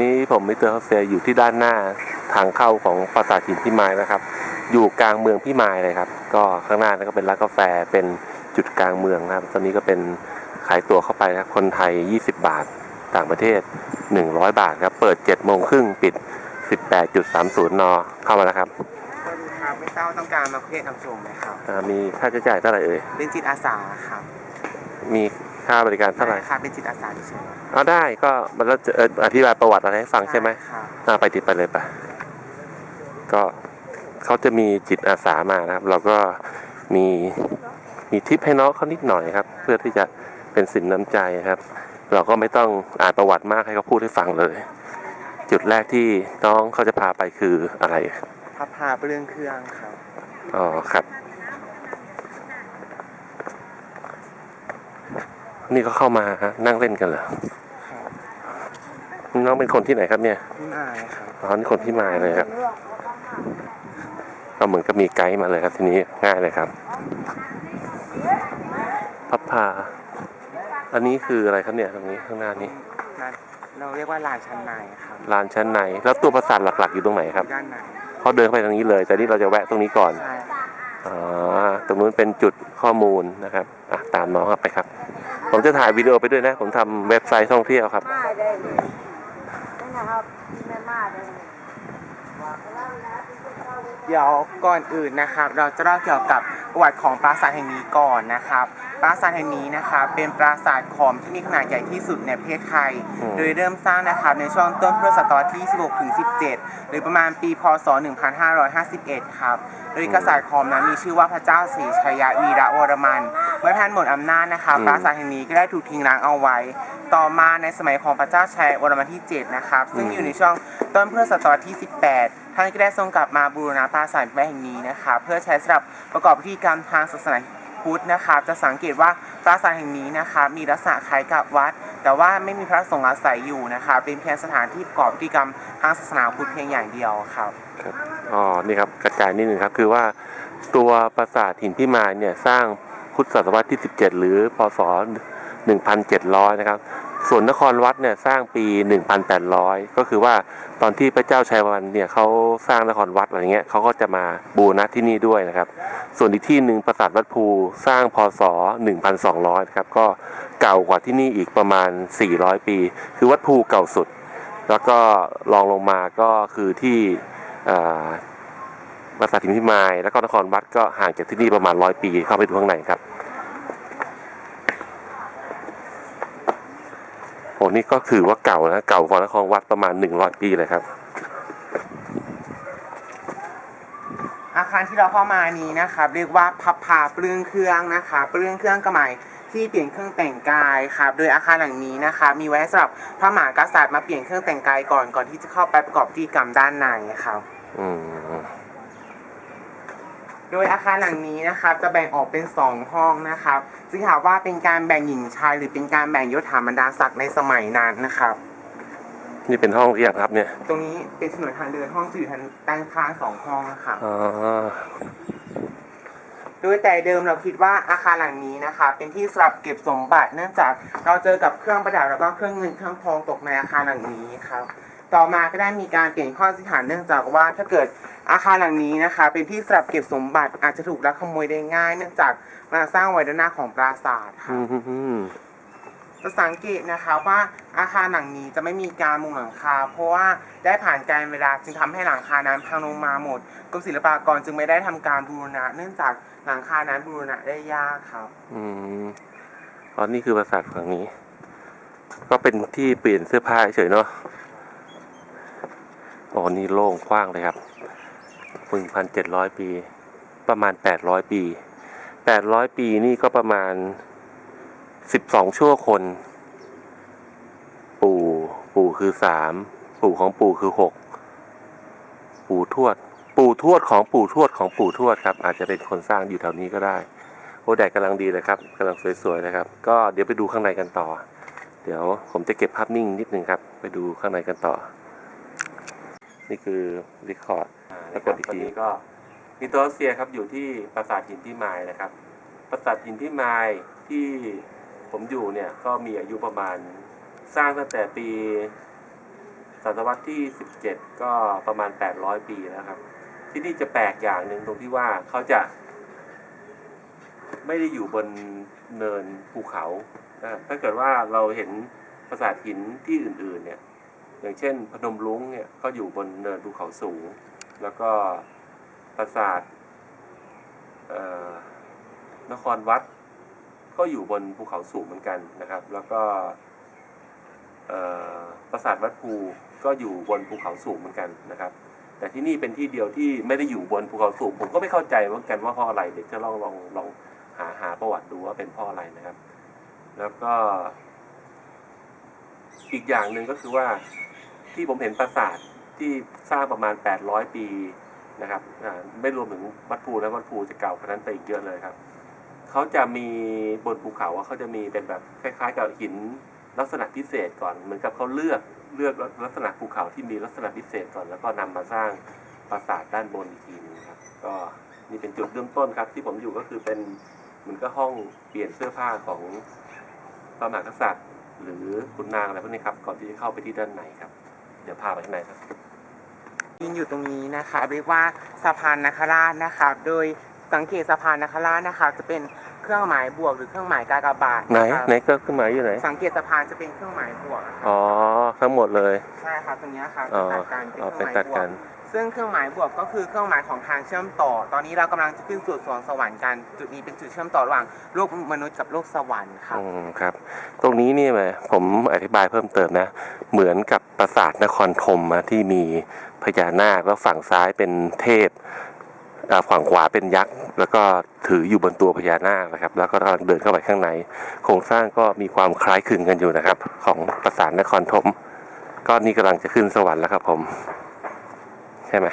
นี่ผมมิสเตอร์ฮอสเซอยู่ที่ด้านหน้าทางเข้าของปราสาทหินพิมายนะครับ อยู่กลางเมืองพิมายเลยครับ ก็ข้างหน้านั่นก็เป็นร้านกาแฟเป็นจุดกลางเมืองนะครับ ตอนนี้ก็เป็นขายตั๋วเข้าไปนะครับ คนไทย 20 บาท ต่างประเทศ 100 บาทครับ เปิด7โมงครึ่งปิด 18.30 น เข้ามาแล้วครับสวัสดีครับไม่ทราบว่าต้องการมาเพื่อนทำชมไหมครับอ่ามีค่าใช้จ่ายเท่าไหร่เอ่ย เป็นจิตอาสาครับ มี ค่าบริการเท่าไหร่ครับเป็นจิตอาสาเฉยเอาได้ก็มันแล้วจะเอ่ออธิบายประวัติอะไรให้ฟังใช่ไหมครับอ่าไปติดไปเลยปะก็เขาจะมีจิตอาสามานะครับ เราก็มีมีทิปให้น้องเขานิดหน่อยครับ เพื่อที่จะเป็นสินน้ำใจครับ เราก็ไม่ต้องอ่านประวัติมากให้เขาพูดให้ฟังเลย จุดแรกที่น้องเขาจะพาไปคืออะไรพับพาเปลืองเครื่องครับ อ๋อครับ นี่ก็เข้ามาฮะนั่งเล่นกันเหรอครับน้องเป็นคนที่ไหนครับเนี่ยพี่มายครับอ๋อนี่คนที่มาเลยครับก็เหมือนกับมีไกด์มาเลยครับทีนี้ง่ายเลยครับ พับพา อันนี้คืออะไรครับเนี่ยตรงนี้ข้างหน้านี้นั่นเราเรียกว่าลานชั้นในครับลานชั้นใน แล้วตัวประสาทหลักๆอยู่ตรงไหนครับด้านในเขาเดินไปทางนี้เลย แต่นี่เราจะแวะตรงนี้ก่อนใช่ครับอ๋อตรงนู้นเป็นจุดข้อมูลนะครับอะตามน้องเข้าไปครับ ผมจะถ่ายวิดีโอไปด้วยนะ ผมทำเว็บไซต์ท่องเที่ยวครับ ได้เลยนี่นะครับแม่มาด้เลย เดี๋ยวก่อนอื่นนะครับ เราจะเล่าเกี่ยวกับประวัติของปราสาทแห่งนี้ก่อนนะครับ ปราสาทแห่งนี้นะครับเป็นปราสาทขอมที่มีขนาดใหญ่ที่สุดในประเทศไทยอืมโดยเริ่มสร้างนะครับในช่วงต้นพุทธศตวรรษที่ 16ถึง17 หรือประมาณปี พศ 1551 ครับ โดยกษัตริย์ขอมนั้นมีชื่อว่าพระเจ้าศรีชัยวีระวรมัน เมื่อท่านหมดอำนาจนะครับปราสาทแห่งนี้ก็ได้ถูกทิ้งร้างเอาไว้ ต่อมาในสมัยของพระเจ้าชัยวรมันที่ 7 นะครับ ซึ่งอยู่ในช่วงต้นพุทธศตวรรษที่ 18ท่านก็ได้ทรงกลับมาบูรณะปราสาทแห่งนี้นะครับเพื่อใช้สำหรับประกอบพิธีกรรมทางศาสนาพุทธนะครับจะสังเกตว่าปราสาทแห่งนี้นะครับมีลักษณะคล้ายกับวัด แต่ว่าไม่มีพระสงฆ์อาศัยอยู่นะครับเป็นเพียงสถานที่ประกอบพิธีกรรมทางศาสนาพุทธเพียงอย่างเดียวครับครับอ๋อนี่ครับกระจายนิดหนึ่งครับคือว่าตัวปราสาทหินพิมายเนี่ยสร้างพุทธศตวรรษที่ 17 หรือพศ 1,700 นะครับ ส่วนนครวัดเนี่ยสร้างปี 1,800 ก็คือว่าตอนที่พระเจ้าชัยวันเนี่ยเขาสร้างนครวัดอะไรเงี้ยเขาก็จะมาบูรณะที่นี่ด้วยนะครับ ส่วนอีกที่หนึ่งปราสาทวัดภูสร้างพศ 1,200 ครับก็เก่ากว่าที่นี่อีกประมาณ 400 ปี คือวัดภูเก่าสุด แล้วก็รองลงมาก็คือที่ปราสาทหินพิมาย แล้วก็นครวัดก็ห่างจากที่นี่ประมาณร้อยปีเข้าไปดูข้างในครับ โอ้นี่ก็ถือว่าเก่านะเก่ากว่านครวัดประมาณหนึ่งร้อยปีเลยครับ อาคารที่เราเข้ามานี้นะครับ เรียกว่าพับพาเปลืองเครื่องนะคะเปลืองเครื่องก็หมายที่เปลี่ยนเครื่องแต่งกายครับ โดยอาคารหลังนี้นะคะ มีไว้สำหรับพระมหากษัตริย์มาเปลี่ยนเครื่องแต่งกายก่อนก่อนที่จะเข้าไปประกอบพิธีกรรมด้านในครับ อืม โดยอาคารหลังนี้นะครับจะแบ่งออกเป็น 2 ห้องนะครับซึ่งถามว่าเป็นการแบ่งหญิงชายหรือเป็นการแบ่งยศถาบรรดาศักดิ์ในสมัยนั้นนะครับ นี่เป็นห้องเรียงครับเนี่ย ตรงนี้เป็นถนนทางเดินห้องจะอยู่ทางด้านข้างสองห้องนะครับ อ๋อ โดยแต่เดิมเราคิดว่าอาคารหลังนี้นะคะ เป็นที่สำหรับเก็บสมบัติ เนื่องจากเราเจอกับเครื่องประดับแล้วก็เครื่องเงินเครื่องทองตกในอาคารหลังนี้ครับ ต่อมาก็ได้มีการเปลี่ยนข้อสันนิษฐานเนื่องจากว่าถ้าเกิด อาคารหลังนี้นะคะ เป็นที่สำหรับเก็บสมบัติอาจจะถูกลักขโมยได้ง่ายเนื่องจากมาสร้างไว้ด้านหน้าของปราสาทค่ะอืมจะสังเกตนะคะว่าอาคารหลังนี้จะไม่มีการมุงหลังคา เพราะว่าได้ผ่านการเวลาจึงทำให้หลังคานั้นพังลงมาหมดกรมศิลปากรจึงไม่ได้ทำการบูรณะ เนื่องจากหลังคานั้นบูรณะได้ยากครับ อืมอ๋อนี่คือปราสาทฝั่งนี้ ก็เป็นที่เปลี่ยนเสื้อผ้าเฉยๆเนาะโอ้นี่โล่งกว้างเลยครับ หนึ่งพันเจ็ดร้อยปี ประมาณแปดร้อยปีแปดร้อยปีนี่ก็ประมาณสิบสองชั่วคน ปู่ ปู่คือสามปู่ของปู่คือหกปู่ทวด ปู่ทวดของปู่ทวดของปู่ทวดครับ อาจจะเป็นคนสร้างอยู่แถวนี้ก็ได้โอ้แดดกำลังดีเลยครับกำลังสวยๆนะครับ ก็เดี๋ยวไปดูข้างในกันต่อ เดี๋ยวผมจะเก็บภาพนิ่งนิดนึงครับ ไปดูข้างในกันต่อ นี่คือรีคอร์ดแล้วกดอีกทีก็นิโตเซียครับอยู่ที่ปราสาทหินพิมายนะครับ ปราสาทหินพิมายที่ผมอยู่เนี่ยก็มีอายุประมาณสร้างตั้งแต่ปีศตวรรษที่ 17 ก็ประมาณ 800 ปีแล้วครับ ที่นี่จะแปลกอย่างหนึ่งตรงที่ว่าเขาจะ ไม่ได้อยู่บนเนินภูเขานะครับถ้าเกิดว่าเราเห็นปราสาทหินที่อื่น ๆ เนี่ย อย่างเช่น พนมรุ้งเนี่ยก็อยู่บนเนินภูเขาสูง แล้วก็ปราสาทนครวัด ก็อยู่บนภูเขาสูงเหมือนกันนะครับ แล้วก็ปราสาทวัดภูก็อยู่บนภูเขาสูงเหมือนกันนะครับ แต่ที่นี่เป็นที่เดียวที่ไม่ได้อยู่บนภูเขาสูง ผมก็ไม่เข้าใจเหมือนกันว่าเพราะอะไรเดี๋ยวจะลองลองลองหาหาประวัติดูว่าเป็นเพราะอะไรนะครับ แล้วก็อีกอย่างหนึ่งก็คือว่า ที่ผมเห็นปราสาทที่สร้างประมาณ 800 ปีนะครับไม่รวมถึงวัดภูนะวัดภูจะเก่ากว่านั้นไปอีกเยอะเลยครับเขาจะมีบนภูเขาเขาจะมีเป็นแบบคล้าย ๆ กับหินลักษณะพิเศษก่อนเหมือนกับเขาเลือกเลือกลักษณะภูเขาที่มีลักษณะพิเศษก่อน แล้วก็นำมาสร้างปราสาทด้านบนอีกทีหนึงครับ ก็นี่เป็นจุดเริ่มต้นครับ ที่ผมอยู่ก็คือเป็นเหมือนก็ห้องเปลี่ยนเสื้อผ้าของพระมหากษัตริย์ หรือขุนนางอะไรพวกนี้ครับ ก่อนที่จะเข้าไปที่ด้านในครับ เดี๋ยวพาไปข้างในครับยืนอยู่ตรงนี้นะคะ เรียกว่าสะพานนาคราชนะคะ โดยสังเกตสะพานนาคราชนะคะ จะเป็นเครื่องหมายบวกหรือเครื่องหมายกากบาทไหนนะคะไหนก็ขึ้นมาอยู่ไหนสังเกตสะพานจะเป็นเครื่องหมายบวกอะค่ะอ๋อทั้งหมดเลย ใช่ค่ะตรงเนี้ยค่ะอ๋อตัดกันเป็นอ๋อเคเป็รื่นองหตัมายดบวกักน ซึ่งเครื่องหมายบวกก็คือเครื่องหมายของทางเชื่อมต่อ ตอนนี้เรากำลังจะขึ้นสู่สวงสวรรค์กันจุดนี้เป็นจุดเชื่อมต่อระหว่างโลกมนุษย์กับโลกสวรรค์ค่ะอืมครับ ตรงนี้นี่ไหมผมอธิบายเพิ่มเติมนะ เหมือนกับปราสาทนครธมนะที่มีพญานาคแล้วฝั่งซ้ายเป็นเทพอ่าฝั่งขวาเป็นยักษ์ แล้วก็ถืออยู่บนตัวพญานาคนะครับ แล้วก็กำลังเดินเข้าไปข้างใน โครงสร้างก็มีความคล้ายคลึงกันอยู่นะครับ ของปราสาทนครธมก็นี่กำลังจะขึ้นสวรรค์แล้วครับผม ช่ไหม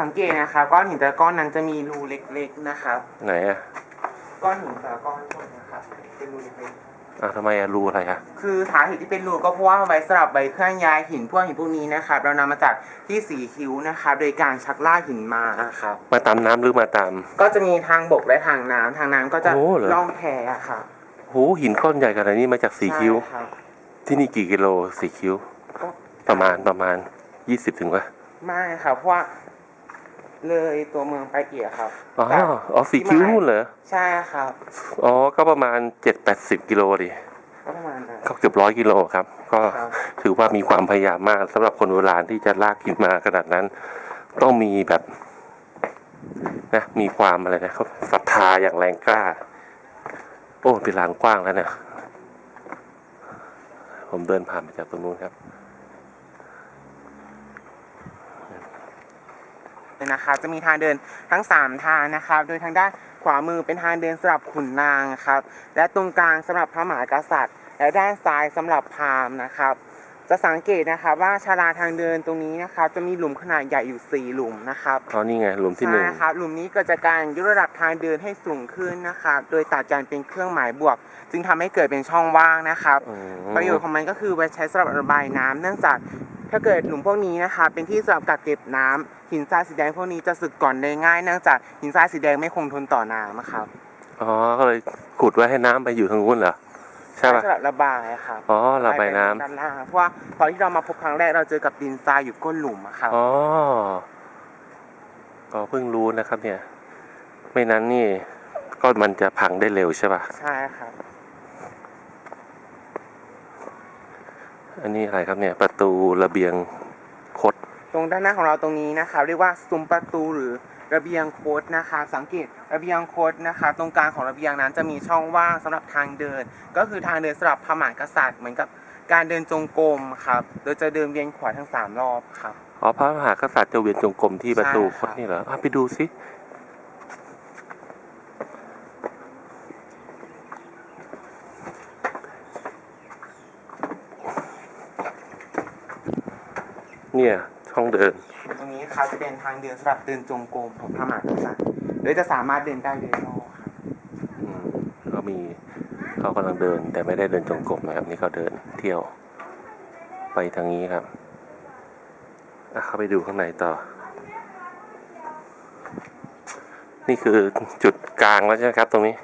สังเกตนะคะก้อนหินแต่ละก้อนนั้นจะมีรูเล็กๆนะครับ ไหนอะก้อนหินแต่ละก้อนพวกเนี้ยค่ะเป็นรูเล็กอ่าทำไมอะรูอะไรอะๆคือสาเหตุที่เป็นรูก็เพราะว่าไว้สำหรับใบเคลื่อนย้ายหินพวกหินพวกนี้นะครับ เรานำมาจากที่สีคิ้วนะครับโดยการชักลากหินมาครับ มาตามน้ำหรือมาตาม ก็จะมีทางบกและทางน้ำทางน้ำก็จะโอ้เหรอล่องแพอะค่ะโหหินก้อนใหญ่ขนาดนี้มาจากสีคิ้วใช่รับ ที่นี่กี่กิโลสีคิ้ว ก็ประมาณประมาณยี่สิบถึงวะไม่ครับเพราะว่าเลยตัวเมืองไปเกียครับอ๋อแต่อ๋อสีคิ้วนู่นเหรอ ใช่ครับ อ๋อ ก็ประมาณเจ็ดแปดสิบกิโลดิ ก็ประมาณนั้น ก็เกือบร้อยกิโลครับ ก็ครับ ถือว่ามีความพยายามมากสำหรับคนโบราณที่จะลากหินมาขนาดนั้น ต้องมีแบบนะมีความอะไรนะเขาศรัทธาอย่างแรงกล้า โอ้เป็นลานกว้างแล้วเนี่ย ผมเดินผ่านมาจากตรงนู้นครับนะคะจะมีทางเดินทั้ง 3 ทางนะครับ โดยทางด้านขวามือเป็นทางเดินสำหรับขุนนางครับ และตรงกลางสำหรับพระมหากษัตริย์ และด้านซ้ายสำหรับพราหมณ์นะครับ จะสังเกตนะครับว่าชาลาทางเดินตรงนี้นะครับจะมีหลุมขนาดใหญ่อยู่ 4 หลุมนะครับอ๋อนี่ไงหลุมที่หนึ่งใช่ครับหลุมนี้เกิดจากการยกระดับทางเดินให้สูงขึ้นนะครับโดยตัดกันเป็นเครื่องหมายบวก จึงทำให้เกิดเป็นช่องว่างนะครับอืมประโยชน์ของมันก็คือไว้ใช้สำหรับระบายน้ำเนื่องจากถ้าเกิดหลุมพวกนี้นะคะเป็นที่สำหรับกักเก็บน้ำหินทรายสีแดงพวกนี้จะสึกก่อนได้ง่าย เนื่องจากหินทรายสีแดงไม่คงทนต่อน้ำอะครับ อ๋อก็เลยขุดไว้ให้น้ำไปอยู่ทางนู้นเหรอ ใช่ป่ะสำหรับระบายครับอ๋อระบายน้ำไปด้านล่างเพราะว่าตอนที่เรามาพบครั้งแรกเราเจอกับดินทรายอยู่ก้นหลุมอะครับอ๋อก็เพิ่งรู้นะครับ เนี่ย ไม่นั้นนี่ ก็มันจะพังได้เร็วใช่ป่ะใช่ครับ อันนี้อะไรครับเนี่ย ประตูระเบียงคด ตรงด้านหน้าของเราตรงนี้นะครับเรียกว่าซุ้มประตูหรือ ระเบียงโคดนะคะ สังเกตระเบียงโคดนะคะ ตรงกลางของระเบียงนั้นจะมีช่องว่างสำหรับทางเดิน ก็คือทางเดินสำหรับพระมหากษัตริย์เหมือนกับการเดินจงกรมครับ โดยจะเดินเวียนขวาทั้งสามรอบครับอ๋อพระมหากษัตริย์จะเวียนจงกรมที่ประตูใช่คครับดนี่เหรออะไปดูสิเนี่ยช่องเดิน นะคะจะเป็นทางเดินสำหรับเดินจงกรมของพระมหากษัตริย์โดยจะสามารถเดินได้เลยรอบค่ะอืก็มีเขากำลังเดินแต่ไม่ได้เดินจงกรมนะครับ นี่เขาเดินเที่ยว ไปทางนี้ครับอ่เข้าไปดูข้างในต่อ นี่คือจุดกลางแล้วใช่ไหมครับ ตรงนี้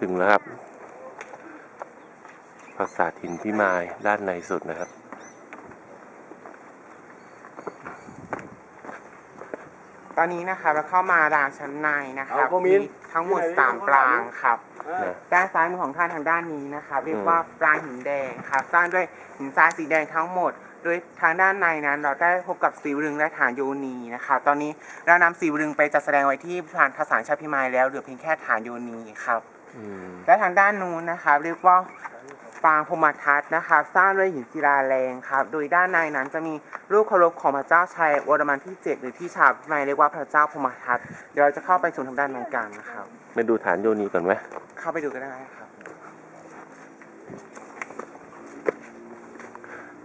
ถึงแล้วครับ ปราสาทหินพิมายด้านในสุดนะครับ ตอนนี้นะครับเราเข้ามารางชั้นในนะครับเอาโกมินมีทั้งหมดสามปรางครับ นะ ด้านซ้ายมือของท่านทางด้านนี้นะครับเรียกว่าปรางหินแดงครับสร้างด้วยหินทรายสีแดงทั้งหมด โดยทางด้านในนั้น เราได้พบกับสีวลึงและฐานโยนีนะครับตอนนี้เรานำสีวลึงไปจัดแสดงไว้ที่พิพิธภัณฑ์ทสารชาติพิมายแล้วเหลือเพียงแค่ฐานโยนีครับ อืม และทางด้านนู้นนะครับเรียกว่า ปางพรหมทัศน์นะครับสร้างด้วยหินศิลาแรงครับ โดยด้านในนั้นจะมีรูปเคารพของพระเจ้าชัยวรมันที่7หรือที่ชาวพิมายเรียกว่าพระเจ้าพรหมทัศน์เดี๋ยวเราจะเข้าไปชมทางด้านในกันนะครับไปดูฐานโยนีก่อนไหมเข้าไปดูก็ได้ครับ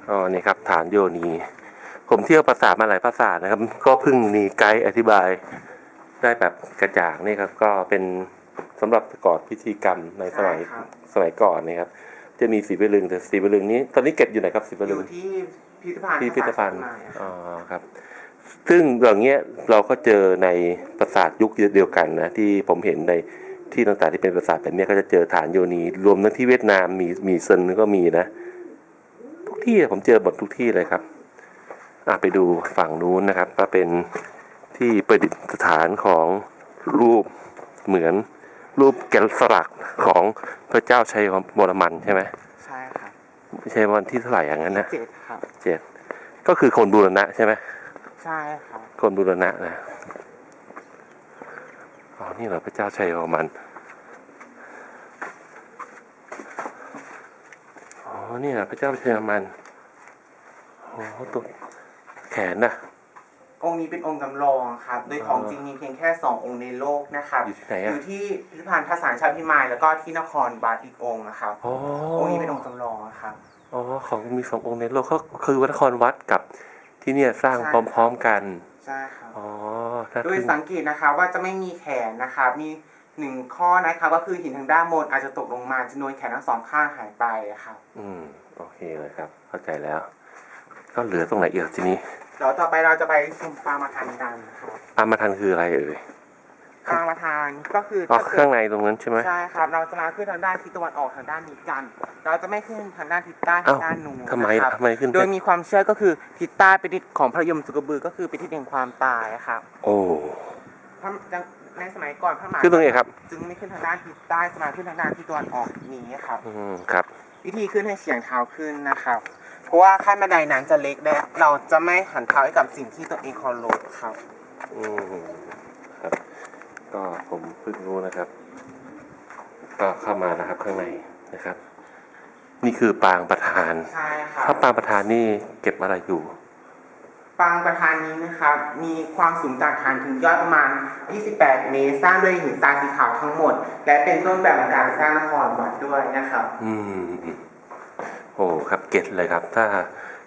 อ๋อนี่ครับฐานโยนี ผมเที่ยวปราสาทมาหลายปราสาทนะครับ ก็เพิ่งมีไกด์อธิบายได้แบบกระจ่างนี่ครับ ก็เป็นสำหรับประกอบพิธีกรรมในสมัยใช่ครับสมัยก่อนนี่ครับ จะมีสีวลึงแต่สีวลึงนี้ ตอนนี้เก็บอยู่ไหนครับสีวอลึงยู่ที่พิพิธภัณฑ์พิพิธภัณฑ์ทสารชาติพิมายครับอ๋อครับ ซึ่งอย่างเงี้ยเราก็เจอในปราสาทยุคเดียวกันนะที่ผมเห็นในที่ต่างๆที่เป็นปราสาทแบบเนี้ยก็จะเจอฐานโยนี รวมทั้งที่เวียดนามมีมีเซินก็มีนะ ทุกที่อะผมเจอหมดทุกที่เลยครับอะไปดูฝั่งนู้นนะครับ ก็เป็นที่ประดิษฐานของรูปเหมือน รูปแกะสลักของพระเจ้าชัยวรมันใช่ไหมใช่ครับไม่ใช่วันที่เท่าไหร่อย่างนั้นนะเจ็ดครับเจ็ดก็คือคนบูรณะใช่ไหมใช่ครับคนบูรณะนะอ๋อนี่เหรอพระเจ้าชัยวรมันอ๋อนี่เหรอพระเจ้าชัยวรมันโอ้โหตัวแขนนะ องค์นี้เป็นองค์จำลองครับ โดยของจริงมีเพียงแค่สององค์ในโลกนะครับ อยู่ที่ไหนออะยู่ที่พิพิธภัณฑ์ทสารชาติพิมายแล้วก็ที่นครบาลอีกองค์นะครับ อ๋อองค์นี้เป็นองค์จำลองครับ อ๋อของมีสององค์ในโลกก็คือวัดนครวัดกับที่เนี่ยสร้างใช่ พร้อมๆกันใช่ครับ อ๋อถ้าโดยขึ้นสังเกตนะครับว่าจะไม่มีแขนนะครับมีหนึ่งข้อนะครับก็คือหินทางด้านบนอาจจะตกลงมาจำนวนแขนทั้งสองข้างหายไปครับ อืมโอเคเลยครับ เข้าใจแล้ว ก็เหลือตรงไหนอีกทีนี้เดี๋ยวต่อไปเราจะไปชมปางมาทานกันครับอามาทันคืออะไรเอ่ยปางมาทานก็คืออ๋อถ้าเคเกิรื่อดงในตรงนั้นใช่ไหมใช่ครับ เราจะมาขึ้นทางด้านทิศตะวันออกทางด้านนี้กัน เราจะไม่ขึ้นทางด้านทิศใต้เอ้าทางด้านนู้นทำไมนะครับทำไมขึ้น โดยมีความเชื่อก็คือทิศใต้เป็นทิศของพระยมสุกบือก็คือเป็นทิศแห่งความตายครับโอ้พระในสมัยก่อนพระมหาขึ้นตรงนี้ครับ จึงไม่ขึ้นทางด้านทิศใต้จะมาขึ้นทางด้านทิศตะวันออกนี้ครับ อืมครับ วิธีขึ้นให้เฉียงเท้าขึ้นนะครับ เพราะว่าขั้นบันไดนั้นจะเล็กและเราจะไม่หันเท้าให้กับสิ่งที่ตัวเองเคารพครับ อืมครับ ก็ผมเพิ่งรู้นะครับ ก็เข้ามานะครับข้างในนะครับ นี่คือปางประธาน ใช่ครัถ้าบปางประธานนี่เก็บอะไรอยู่ ปางประธานนี้นะครับ มีความสูงจากฐานถึงยอดประมาณ 28 เมตร สร้างด้วยหินทรายสีขาวทั้งหมด และเป็นต้นแบบของการสร้างนครวัดด้วยนะครับ อืม โอ้ครับเก็ตเลยครับ ถ้า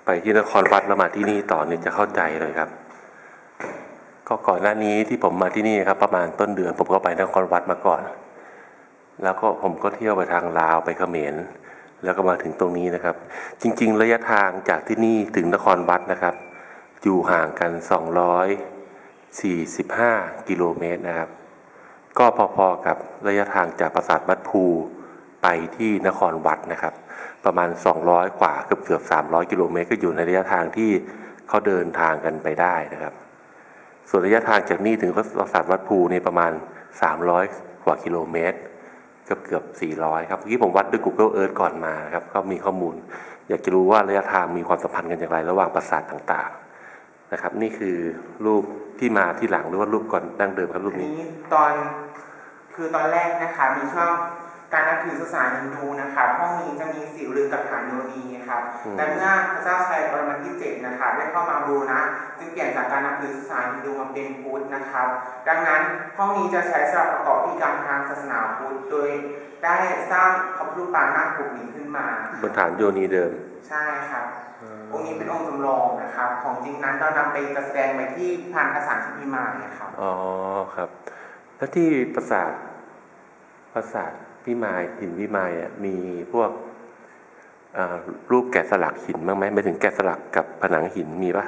ไปที่นครวัดแล้วมาที่นี่ต่อเนี่ยจะเข้าใจเลยครับ ก็ก่อนหน้านี้ที่ผมมาที่นี่ครับ ประมาณต้นเดือน ผมก็ไปนครวัดมาก่อน แล้วก็ผมก็เที่ยวไปทางลาวไปเขมรแล้วก็มาถึงตรงนี้นะครับ จริง ๆ ระยะทางจากที่นี่ถึงนครวัดนะครับ อยู่ห่างกัน 245 กิโลเมตรนะครับ ก็พอๆกับระยะทางจากปราสาทวัดภู ไปที่นครวัดนะครับ ประมาณ 200 กว่าเกือบเกือบ300 กิโลเมตรก็อยู่ในระยะทางที่เขาเดินทางกันไปได้นะครับ ส่วนระยะทางจากนี่ถึงปราสาทวัดภูนี่ประมาณ 300 กว่ากิโลเมตรเกือบเกือบ400 ครับเมื่อกี้ผมวัดด้วย Google Earth ก่อนมาครับก็มีข้อมูล อยากจะรู้ว่าระยะทางมีความสัมพันธ์กันอย่างไร ระหว่างปราสาทต่างๆนะครับ นี่คือรูปที่มาที่หลังหรือว่ารูปก่อนดั้งเดิมครับรูปอันนี้นี้ ตอนคือตอนแรกนะคะมีช่วง การนับถือศาสนาฮินดูนะครับห้องนี้จะมีสิวลึงกับฐานโยนีครับอืมแต่เมื่อพระเจ้าชัยวรมันที่เจ็ดนะครับได้เข้ามาบูรณะจึงเปลี่ยนจากการนับถือศาสนาฮินดูมาเป็นพุทธนะครับ ดังนั้นห้องนี้จะใช้สำหรับประกอบพิธีกรรมทางศาสนาพุทธโดยได้สร้างพระพุทธปางนาคปกนี้ขึ้นมาบนฐานโยนีเดิม ใช่ครับองค์นี้เป็นองค์จำลองนะครับ ของจริงนั้นเรานำไปจัดแสดงไว้ที่พันธสารชิพิมายนะครับอ๋อครับ แล้วที่ปราสาทปราสาท พิมายหินพิมายอะมีพวกอ่ารูปแกะสลักหินบ้างไหมไม่ถึงแกะสลักกับผนังหินมีปะ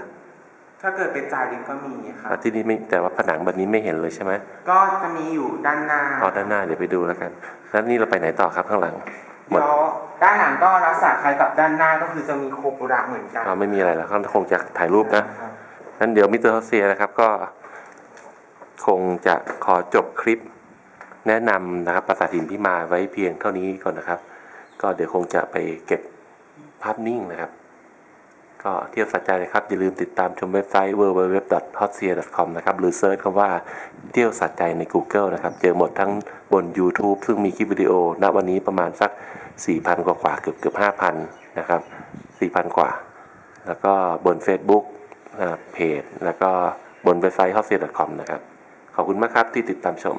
ถ้าเกิดเป็นจารึกก็มีครับอะที่นี่ไม่แต่ว่าผนังแบบนี้ไม่เห็นเลยใช่ไหมก็จะมีอยู่ด้านหน้าเอาด้านหน้าเดี๋ยวไปดูแล้วกัน แล้วนี่เราไปไหนต่อครับข้างหลังหมดแล้วด้านหลังก็ลักษณะคล้ายกับด้านหน้าก็คือจะมีโคปุระเหมือนกันอ่าไม่มีอะไรแล้วเขาคงจะถ่ายรูปนะนั้นเดี๋ยวมิสเตอร์ฮอสเซียนะครับก็ คงจะขอจบคลิป แนะนำนะครับปราสาทหินพิมายไว้เพียงเท่านี้ก่อนนะครับ ก็เดี๋ยวคงจะไปเก็บภาพนิ่งนะครับ ก็เที่ยวสัจใจนะครับ อย่าลืมติดตามชมเว็บไซต์ www.hotseer.com นะครับหรือเซิร์ชคำว่าเที่ยวสัจใจใน Google นะครับ เจอหมดทั้งบน YouTube ซึ่งมีคลิปวิดีโอณวันนี้ประมาณสัก 4,000 กว่าเกือบเกือบ5,000 นะครับ 4,000 กว่า แล้วก็บน Facebook นะครับเพจ แล้วก็บนเว็บไซต์ hotseer.com นะครับ ขอบคุณมากครับที่ติดตามชม